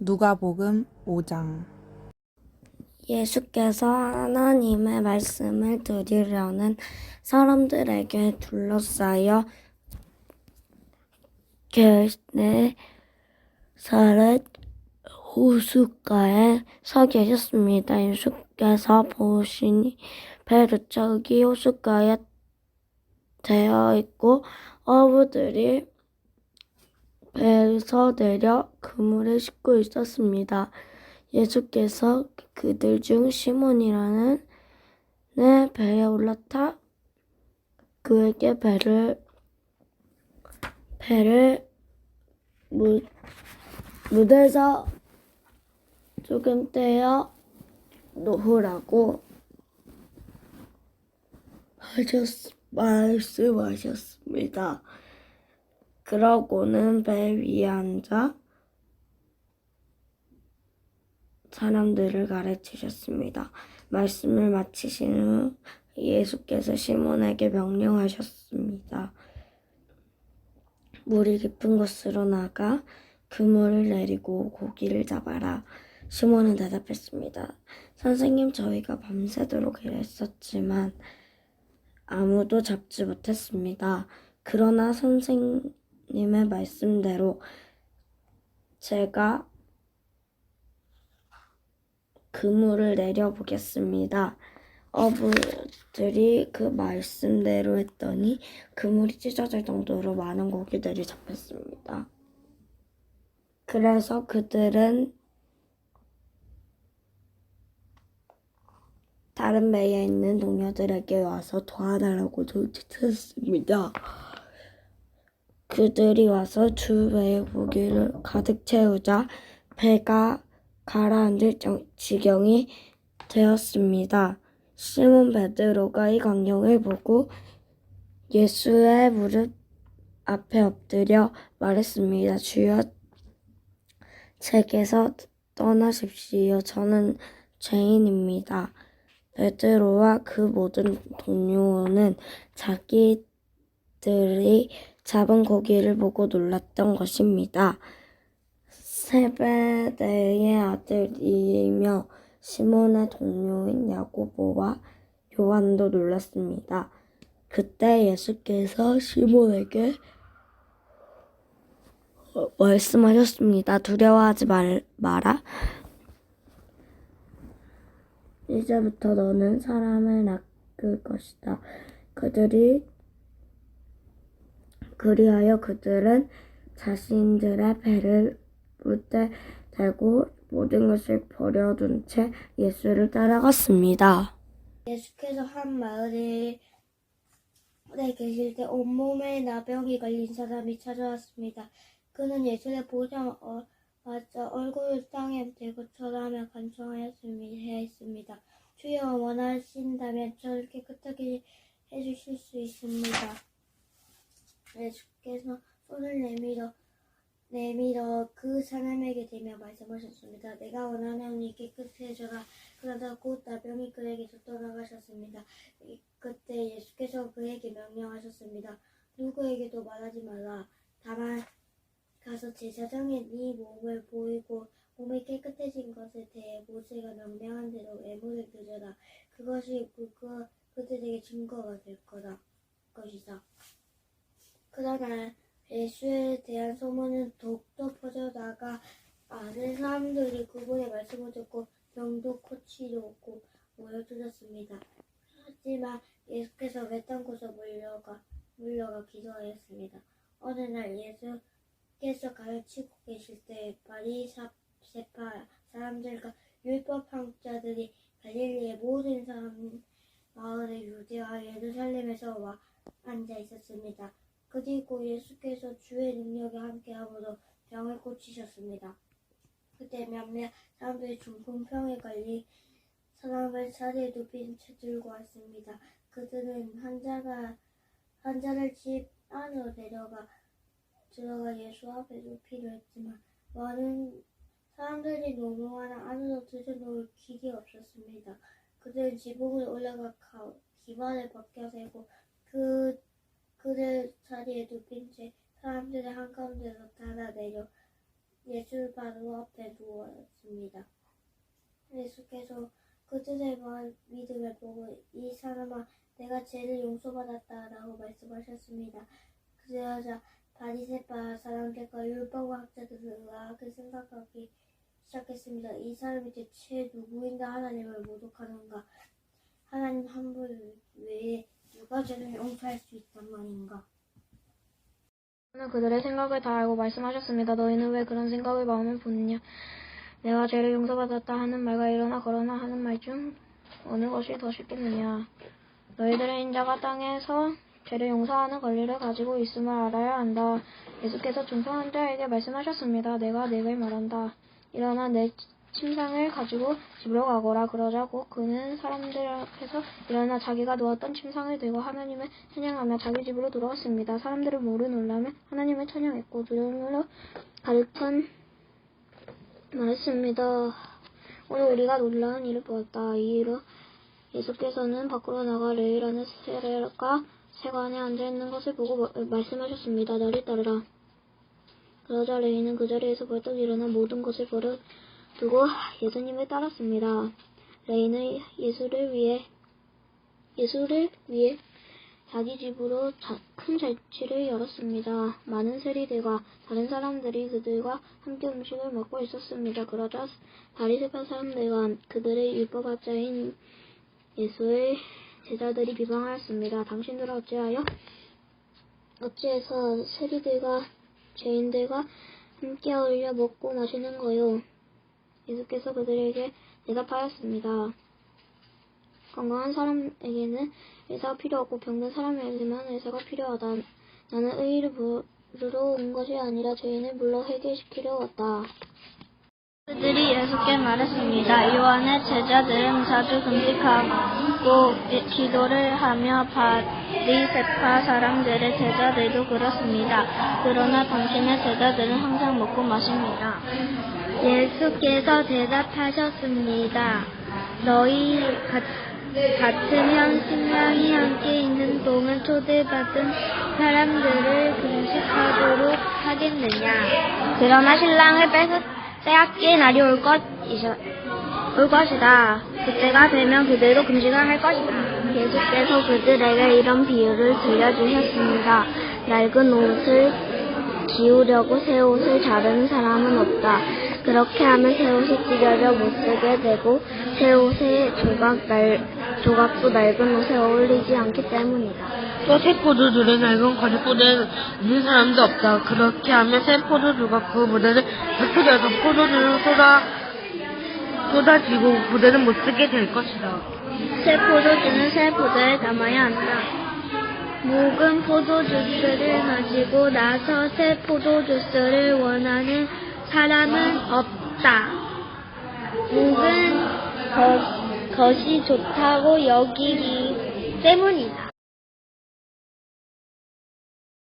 누가복음 5장 예수께서 하나님의 말씀을 들으려는 사람들에게 둘러싸여 게네사렛 호숫가에 서 계셨습니다. 예수께서 보시니 배루척이 호숫가에 되어 있고 어부들이 배에서 내려 그물을 싣고 있었습니다. 예수께서 그들 중 시몬이라는 내 배에 올라타 그에게 배를 배를 무, 무대에서 조금 떼어 놓으라고 하셨, 말씀하셨습니다. 그러고는 배 위에 앉아 사람들을 가르치셨습니다. 말씀을 마치신 후 예수께서 시몬에게 명령하셨습니다. 물이 깊은 곳으로 나가 그물을 내리고 고기를 잡아라. 시몬은 대답했습니다. 선생님, 저희가 밤새도록 일했었지만 아무도 잡지 못했습니다. 그러나 선생 님의 말씀대로 제가 그물을 내려보겠습니다. 어부들이 그 말씀대로 했더니 그물이 찢어질 정도로 많은 고기들이 잡혔습니다. 그래서 그들은 다른 배에 있는 동료들에게 와서 도와달라고 조치했습니다. 그들이 와서 두 배의 고기를 가득 채우자 배가 가라앉을 정- 지경이 되었습니다. 시몬 베드로가 이 광경을 보고 예수의 무릎 앞에 엎드려 말했습니다. 주여, 제게서 떠나십시오. 저는 죄인입니다. 베드로와 그 모든 동료는 자기 들이 잡은 고기를 보고 놀랐던 것입니다. 세베대의 아들이며 시몬의 동료인 야고보와 요한도 놀랐습니다. 그때 예수께서 시몬에게 어, 말씀하셨습니다. 두려워하지 말, 마라. 이제부터 너는 사람을 낚을 것이다. 그들이 그리하여 그들은 자신들의 배를 무대 대고 모든 것을 버려둔 채 예수를 따라갔습니다. 예수께서 한 마을에 에 계실 때 온몸에 나병이 걸린 사람이 찾아왔습니다. 그는 예수를 보자마자 얼굴을 땅에 대고 절하며 간청하였습니다. 주여 원하신다면 저를 깨끗하게 해주실 수 있습니다. 예수께서 손을 내밀어 내밀어 그 사람에게 대며 말씀하셨습니다. 내가 원하는 이 깨끗해져라. 그러다 곧 나병이 그에게서 떠나가셨습니다. 이- 그때 예수께서 그에게 명령하셨습니다. 누구에게도 말하지 말라. 다만 가서 제사장에 네 몸을 보이고 몸이 깨끗해진 것에 대해 모세가 명령한 대로 애물을 드려라. 그것이 그거 그들에게 증거가 될 거다. 것이다. 그러나 예수에 대한 소문은 더욱더 퍼져나가 많은 사람들이 그분의 말씀을 듣고 병도 고치러 오고 모여들었습니다. 하지만 예수께서 외딴 곳에 물려가 물려가 기도하였습니다. 어느 날 예수께서 가르치고 계실 때 바리사세파 사람들과 율법학자들이 갈릴리의 모든 사람 마을의 유대와 예루살렘에서 와 앉아 있었습니다. 그리고 예수께서 주의 능력에 함께함으로 병을 고치셨습니다. 그때 몇몇 사람들이 중풍병에 걸린 사람을 자리에 눕힌 채 들고 왔습니다. 그들은 환자가 환자를 집 안으로 데려가 들어가 예수 앞에 눕히려 했지만 많은 사람들이 많아 안으로 들여놓을 길이 없었습니다. 그들은 지붕을 올라가 가- 기반을 벗겨세고 그 그들 자리에 눕힌 채 사람들의 한가운데서 달아내려 예수 바로 앞에 누웠습니다. 예수께서 그본 믿음을 보고 이 사람아 내가 죄를 용서받았다라고 말씀하셨습니다. 그러자 바리새파 사람들과 율법학자들과 그 생각하기 시작했습니다. 이 사람이 대체 누구인가 하나님을 모독하는가? 하나님 한 분 외에 누가 죄를 용서할 수 있단 말인가? 는 그들의 생각을 다 알고 말씀하셨습니다. 너희는 왜 그런 생각을 마음에 품느냐? 내가 죄를 용서받았다 하는 말과 일어나 걸어나 하는 말 중 어느 것이 더 쉽겠느냐? 너희들의 인자가 땅에서 죄를 용서하는 권리를 가지고 있음을 알아야 한다. 예수께서 중성한 자에게 말씀하셨습니다. 내가 내게 말한다. 일어나 내 침상을 가지고 집으로 가거라. 그러자 곧 그는 사람들 앞에서 일어나 자기가 누웠던 침상을 들고 하나님을 찬양하며 자기 집으로 돌아왔습니다. 사람들은 모르 놀라며 하나님을 찬양했고 두려움으로 가득한 말했습니다. 오늘 우리가 놀라운 일을 보았다. 이 일로 예수께서는 밖으로 나가 레이라는 세례가 세관에 앉아 있는 것을 보고 마- 말씀하셨습니다. 나를 따르라. 그러자 레이는 그 자리에서 벌떡 일어나 모든 것을 버려 두고 예수님을 따랐습니다. 레이는 예수를 위해 예수를 위해 자기 집으로 자- 큰 잔치를 열었습니다. 많은 세리들과 다른 사람들이 그들과 함께 음식을 먹고 있었습니다. 그러자 바리새파 사람들과 그들의 율법학자인 예수의 제자들이 비방하였습니다. 당신들은 어찌하여 어찌해서 세리들과 죄인들과 함께 어울려 먹고 마시는 거요? 예수께서 그들에게 대답하였습니다. 건강한 사람에게는 의사가 필요 없고 병든 사람에게만 의사가 필요하다. 나는 의의를 부르러 온 것이 아니라 죄인을 불러 회개시키려 왔다. 그들이 예수께 말했습니다. 요한의 제자들은 자주 금식하고 기도를 하며 바리새파 사람들의 제자들도 그렇습니다. 그러나 당신의 제자들은 항상 먹고 마십니다. 예수께서 대답하셨습니다. 너희 같, 같으면 신랑이 함께 있는 동안 초대받은 사람들을 금식하도록 하겠느냐? 그러나 신랑을 뺏어 빼앗길 날이 올, 것이셔, 올 것이다. 그때가 되면 그들도 금식을 할 것이다. 예수께서 그들에게 이런 비유를 들려주셨습니다. 낡은 옷을 지우려고 새 옷을 자르는 사람은 없다. 그렇게 하면 새 옷이 찢어져 못 쓰게 되고 새 옷의 조각 날, 조각도 낡은 옷에 어울리지 않기 때문이다. 또 새 포도주를 낡은 거짓부대에 있는 사람도 없다. 그렇게 하면 새 포도주가 그 부대를 부풀려서 포도주를 쏟아, 쏟아지고 부대를 못 쓰게 될 것이다. 새 포도주는 새 포도에 담아야 한다. 묵은 포도주스를 마시고 나서 새 포도주스를 원하는 사람은 없다. 묵은 것, 것이 좋다고 여기기 때문이다.